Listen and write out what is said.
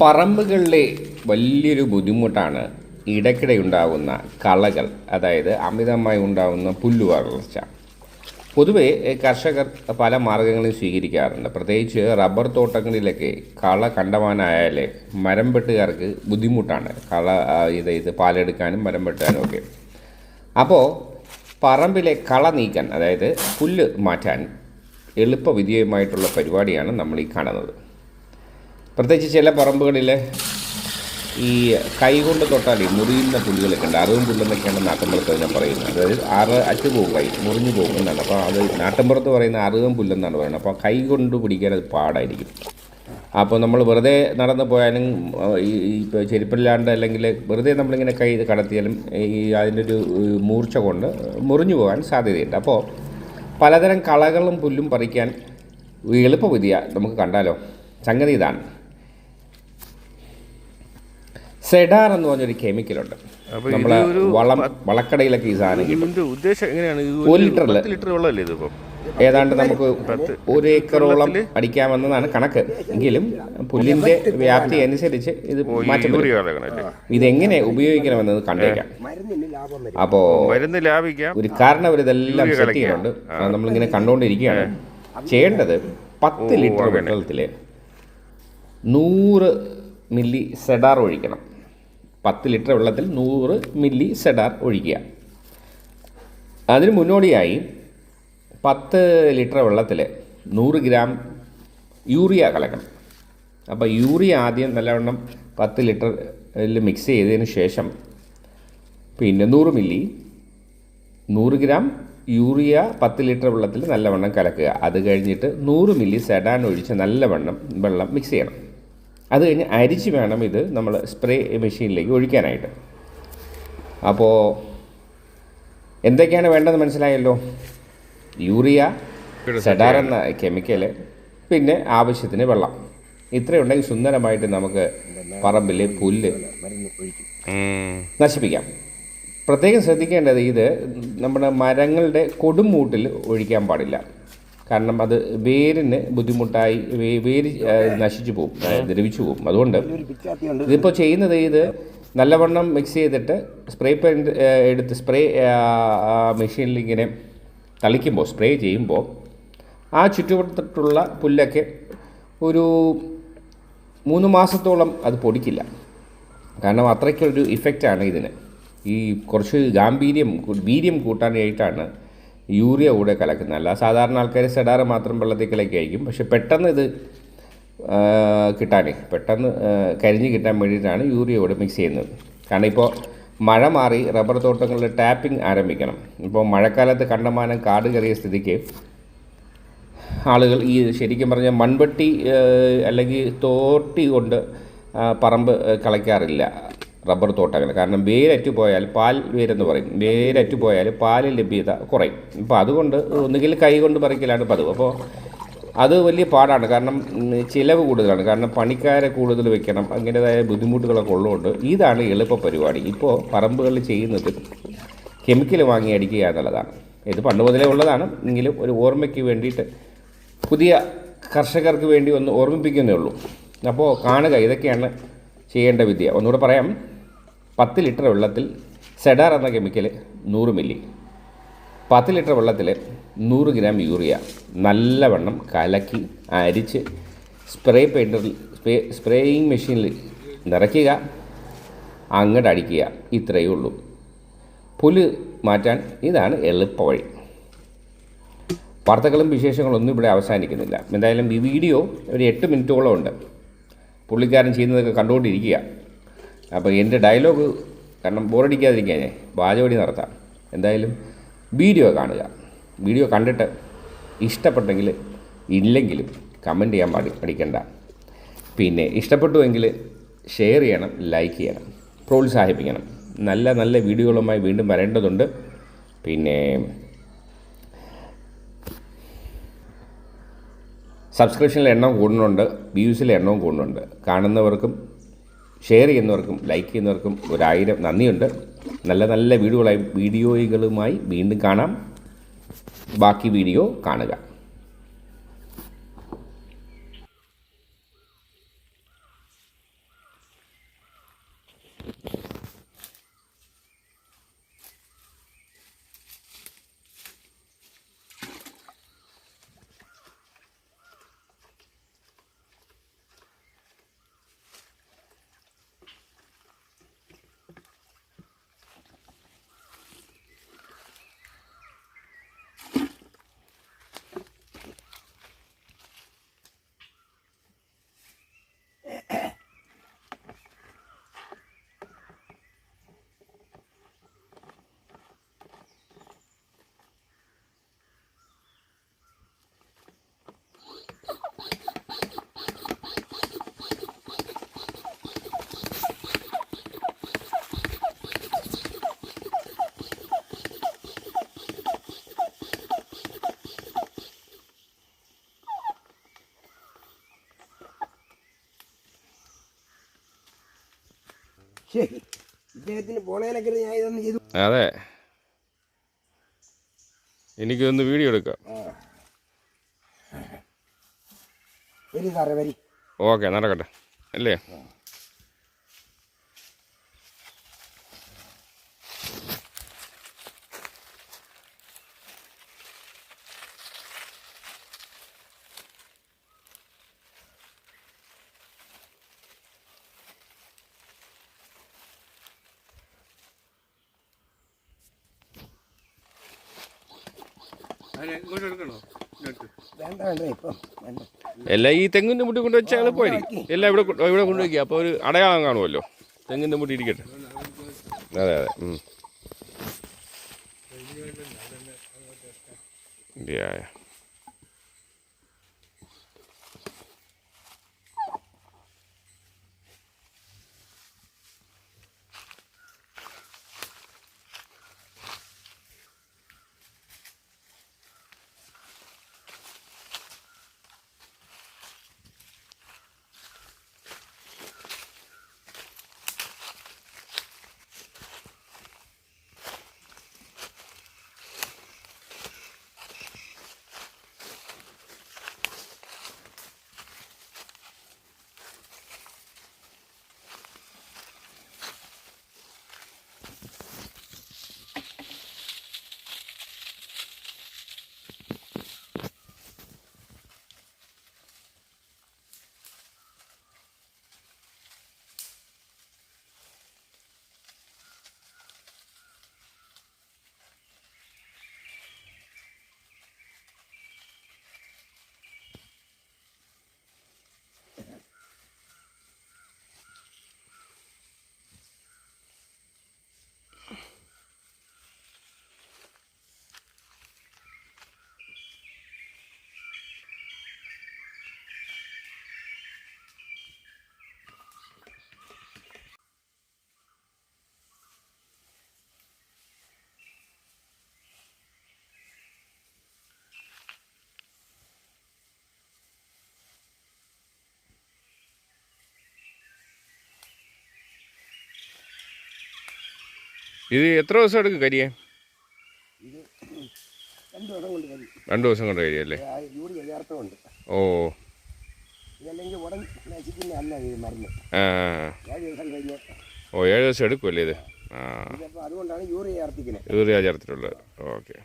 പറമ്പുകളിലെ വലിയൊരു ബുദ്ധിമുട്ടാണ് ഇടയ്ക്കിടെ ഉണ്ടാകുന്ന കളകൾ അതായത് അമിതമായി ഉണ്ടാകുന്ന പുല്ലു വളർച്ച. പൊതുവെ കർഷകർ പല മാർഗങ്ങളും സ്വീകരിക്കാറുണ്ട്. പ്രത്യേകിച്ച് റബ്ബർ തോട്ടങ്ങളിലൊക്കെ കള കണ്ടമാനായാലേ മരം വെട്ടുകാർക്ക് ബുദ്ധിമുട്ടാണ്. കള ഇത് ഇത് പാലെടുക്കാനും മരം വെട്ടാനും ഒക്കെ. അപ്പോൾ പറമ്പിലെ കള നീക്കാൻ അതായത് പുല്ല് മാറ്റാൻ എളുപ്പവിധിയുമായിട്ടുള്ള പരിപാടിയാണ് നമ്മൾ ഈ കാണുന്നത്. പ്രത്യേകിച്ച് ചില പറമ്പുകളിൽ ഈ കൈകൊണ്ട് കൊണ്ട് തൊട്ടാൽ മുറിയുന്ന പുല്ലുകളൊക്കെ ഉണ്ട്. അറിവും പുല്ലെന്നൊക്കെയാണ് നാട്ടിൻപുറത്ത് അതിനെ പറയുന്നത്. അതായത് അറ അറ്റു പോകും കൈ മുറിഞ്ഞു പോകും എന്നാണ്. അപ്പോൾ അത് നാട്ടിൻപുറത്ത് പറയുന്ന അറിവും പുല്ലെന്നാണ് പറയുന്നത്. അപ്പോൾ കൈ കൊണ്ട് പിടിക്കാൻ അത് പാടായിരിക്കും. അപ്പോൾ നമ്മൾ വെറുതെ നടന്നു പോയാലും ഈ ഈ ഇപ്പോൾ ചെരുപ്പില്ലാണ്ട് അല്ലെങ്കിൽ വെറുതെ നമ്മളിങ്ങനെ കൈ കടത്തിയാലും ഈ അതിന്റെ ഒരു മൂർച്ച കൊണ്ട് മുറിഞ്ഞു പോകാൻ സാധ്യതയുണ്ട്. അപ്പോൾ പലതരം കളകളും പുല്ലും പറിക്കാൻ എളുപ്പവിധിയ നമുക്ക് കണ്ടാലോ? സംഗതി ഇതാണ്. സെഡാർ എന്ന് പറഞ്ഞൊരു കെമിക്കലുണ്ട് നമ്മളെ വളം വളക്കടയിലൊക്കെ ഈ സാധനം ഉദ്ദേശം എങ്ങനെയാണ്? ഒരു ലിറ്റർ വെള്ളമല്ലേ ഏതാണ്ട് നമുക്ക് ഒരു ഏക്കറോളം അടിക്കാമെന്നതാണ് കണക്ക്. എങ്കിലും പുല്ലിന്റെ വ്യാപ്തി അനുസരിച്ച് ഇത് മാറ്റം ഇതെങ്ങനെ ഉപയോഗിക്കണമെന്നത് കണ്ടേക്കാം. അപ്പോ ഒരു കാരണം ഇതെല്ലാം സെറ്റ് ചെയ്യുന്നുണ്ട്. നമ്മളിങ്ങനെ കണ്ടുകൊണ്ടിരിക്കുകയാണ് ചെയ്യേണ്ടത് പത്ത് ലിറ്റർ വെള്ളത്തിൽ നൂറ് മില്ലി സെഡാർ ഒഴിക്കണം. പത്ത് ലിറ്റർ വെള്ളത്തിൽ നൂറ് മില്ലി സെഡാർ ഒഴിക്കുക. അതിന് മുന്നോടിയായി പത്ത് ലിറ്റർ വെള്ളത്തിൽ നൂറ് ഗ്രാം യൂറിയ കലക്കണം. അപ്പോൾ യൂറിയ ആദ്യം നല്ലവണ്ണം പത്ത് ലിറ്ററിൽ മിക്സ് ചെയ്തതിന് ശേഷം പിന്നെ നൂറ് മില്ലി നൂറ് ഗ്രാം യൂറിയ പത്ത് ലിറ്റർ വെള്ളത്തിൽ നല്ലവണ്ണം കലക്കുക. അത് കഴിഞ്ഞിട്ട് നൂറ് മില്ലി സെഡാൻ ഒഴിച്ച് നല്ലവണ്ണം വെള്ളം മിക്സ് ചെയ്യണം. അത് കഴിഞ്ഞ് അരിച്ച് വേണം ഇത് നമ്മൾ സ്പ്രേ മെഷീനിലേക്ക് ഒഴിക്കാനായിട്ട്. അപ്പോൾ എന്തൊക്കെയാണ് വേണ്ടതെന്ന് മനസ്സിലായല്ലോ? യൂറിയ സെഡാർ എന്ന കെമിക്കൽ പിന്നെ ആവശ്യത്തിന് വെള്ളം. ഇത്രയുണ്ടെങ്കിൽ സുന്ദരമായിട്ട് നമുക്ക് പറമ്പിൽ പുല്ല് നശിപ്പിക്കാം. പ്രത്യേകം ശ്രദ്ധിക്കേണ്ടത് ഇത് നമ്മുടെ മരങ്ങളുടെ കൊടുമൂട്ടിൽ ഒഴിക്കാൻ പാടില്ല. കാരണം അത് വേരിന് ബുദ്ധിമുട്ടായി വേര് നശിച്ചു പോകും ദ്രവിച്ചു പോകും അതുകൊണ്ട് ഇതിപ്പോൾ ചെയ്യുന്നത് ഇത് നല്ലവണ്ണം മിക്സ് ചെയ്തിട്ട് സ്പ്രേ പെയിന്റ് എടുത്ത് സ്പ്രേ മെഷീനിൽ ഇങ്ങനെ തളിക്കുമ്പോൾ സ്പ്രേ ചെയ്യുമ്പോൾ ആ ചുറ്റുവട്ടത്തുള്ള പുല്ലൊക്കെ ഒരു മൂന്ന് മാസത്തോളം അത് പൊടിക്കില്ല. കാരണം അത്രയ്ക്കൊരു ഇഫക്റ്റാണ് ഇതിന്. ഈ കുറച്ച് ഗാംഭീര്യം വീര്യം കൂട്ടാനായിട്ടാണ് യൂറിയ കൂടെ കലക്കുന്നതല്ല സാധാരണ ആൾക്കാർ സെഡാറ് മാത്രം വെള്ളത്തിൽ കലക്കിയായിരിക്കും പക്ഷെ പെട്ടെന്ന് ഇത് കിട്ടാനേ പെട്ടെന്ന് കരിഞ്ഞ് കിട്ടാൻ വേണ്ടിയിട്ടാണ് യൂറിയ കൂടെ മിക്സ് ചെയ്യുന്നത്. കാരണം ഇപ്പോൾ മഴ മാറി റബ്ബർ തോട്ടങ്ങളിൽ ടാപ്പിംഗ് ആരംഭിക്കണം. ഇപ്പോൾ മഴക്കാലത്ത് കണ്ടമാനം കാട് കയറിയ സ്ഥിതിക്ക് ആളുകൾ ഈ ശരിക്കും പറഞ്ഞാൽ മൺവെട്ടി അല്ലെങ്കിൽ തോട്ടി കൊണ്ട് പറമ്പ് കളയ്ക്കാറില്ല റബ്ബർ തോട്ടങ്ങൾ. കാരണം വേരറ്റു പോയാൽ പാൽ വേരെന്ന് പറയും. വേരറ്റു പോയാൽ പാൽ ലഭ്യത കുറയും. അപ്പോൾ അതുകൊണ്ട് ഒന്നുകിൽ കൈ കൊണ്ട് പറിക്കലാണ് പതിവ്. അപ്പോൾ അത് വലിയ പാടാണ്. കാരണം ചിലവ് കൂടുതലാണ്. കാരണം പണിക്കാരെ കൂടുതൽ വെക്കണം. അങ്ങനേതായ ബുദ്ധിമുട്ടുകളൊക്കെ ഉള്ളതുകൊണ്ട് ഇതാണ് എളുപ്പ പരിപാടി. ഇപ്പോൾ പറമ്പുകളിൽ ചെയ്യുന്നത് കെമിക്കൽ വാങ്ങി അടിക്കുക എന്നുള്ളതാണ്. ഇത് പണ്ട് മുതലേ ഉള്ളതാണ്. എങ്കിലും ഒരു ഓർമ്മയ്ക്ക് വേണ്ടിയിട്ട് പുതിയ കർഷകർക്ക് വേണ്ടി ഒന്ന് ഓർമ്മിപ്പിക്കുന്നേ ഉള്ളൂ. അപ്പോൾ കാണുക ഇതൊക്കെയാണ് ചെയ്യേണ്ട വിദ്യ. ഒന്നുകൂടെ പറയാം. പത്ത് ലിറ്റർ വെള്ളത്തിൽ സെഡാർ എന്ന കെമിക്കൽ നൂറ് മില്ലി പത്ത് ലിറ്റർ വെള്ളത്തിൽ നൂറ് ഗ്രാം യൂറിയ നല്ലവണ്ണം കലക്കി അരിച്ച് സ്പ്രേ പെയിന്ററിൽ സ്പ്രേ സ്പ്രേയിങ് മെഷീനിൽ നിറയ്ക്കുക. അങ്ങോട്ട് അടിക്കുക. ഇത്രയേ ഉള്ളൂ. പുൽ മാറ്റാൻ ഇതാണ് എളുപ്പവഴി വാർത്തകളും വിശേഷങ്ങളൊന്നും ഇവിടെ അവസാനിക്കുന്നില്ല. എന്തായാലും ഈ വീഡിയോ ഒരു എട്ട് മിനിറ്റോളം ഉണ്ട്. പുള്ളിക്കാരൻ ചെയ്യുന്നതൊക്കെ കണ്ടുകൊണ്ടിരിക്കുക. അപ്പോൾ എന്റെ ഡയലോഗ് കാരണം ബോറടിക്കാതിരിക്കാൻ ഞാൻ വാചപടി നടത്താം. എന്തായാലും വീഡിയോ കാണുക. വീഡിയോ കണ്ടിട്ട് ഇഷ്ടപ്പെട്ടെങ്കിൽ ഇല്ലെങ്കിലും കമന്റ് ചെയ്യാൻ പാടി പഠിക്കണ്ട പിന്നെ ഇഷ്ടപ്പെട്ടുവെങ്കിൽ ഷെയർ ചെയ്യണം ലൈക്ക് ചെയ്യണം പ്രോത്സാഹിപ്പിക്കണം. നല്ല നല്ല വീഡിയോകളുമായി വീണ്ടും വരേണ്ടതുണ്ട്. പിന്നെ സബ്സ്ക്രിപ്ഷനിലെ എണ്ണം കൂടുന്നുണ്ട് വ്യൂസിലെ എണ്ണവും കൂടുന്നുണ്ട്. കാണുന്നവർക്കും ഷെയർ ചെയ്യുന്നവർക്കും ലൈക്ക് ചെയ്യുന്നവർക്കും ഒരായിരം നന്ദിയുണ്ട്. നല്ല നല്ല വീഡിയോകളായി വീഡിയോകളുമായി വീണ്ടും കാണാം. ബാക്കി വീഡിയോ കാണുക. ഇദ്ദേഹത്തിന് പോണേനൊക്കെ ഞാൻ ഇതൊന്നും ചെയ്തു. അതെ. എനിക്കൊന്ന് വീഡിയോ എടുക്കാം. ആ. വരി സാറേ വരി. ഓക്കെ നടക്കട്ടെ. അല്ലേ? എല്ലാം ഈ തെങ്ങിന്റെ മുട്ടി കൊണ്ട് വെച്ചാൽ എളുപ്പമായിരിക്കും എല്ലാം ഇവിടെ ഇവിടെ കൊണ്ടുവയ്ക്കുക അപ്പോൾ ഒരു അടയാളം കാണുമല്ലോ. തെങ്ങിന്റെ മുട്ടി ഇരിക്കട്ടെ. അതെ അതെ. ഉം. യാ, ഇത് എത്ര ദിവസം എടുക്കും കരിയാൻ ഇത് രണ്ടു ദിവസം കൊണ്ട് കരിയല്ലേ ഓ. ഓ ഏഴ് ദിവസം എടുക്കുമല്ലേ ഇത്? ആ. യൂറിയ ചേർത്തിട്ടുള്ളത്. ഓക്കെ.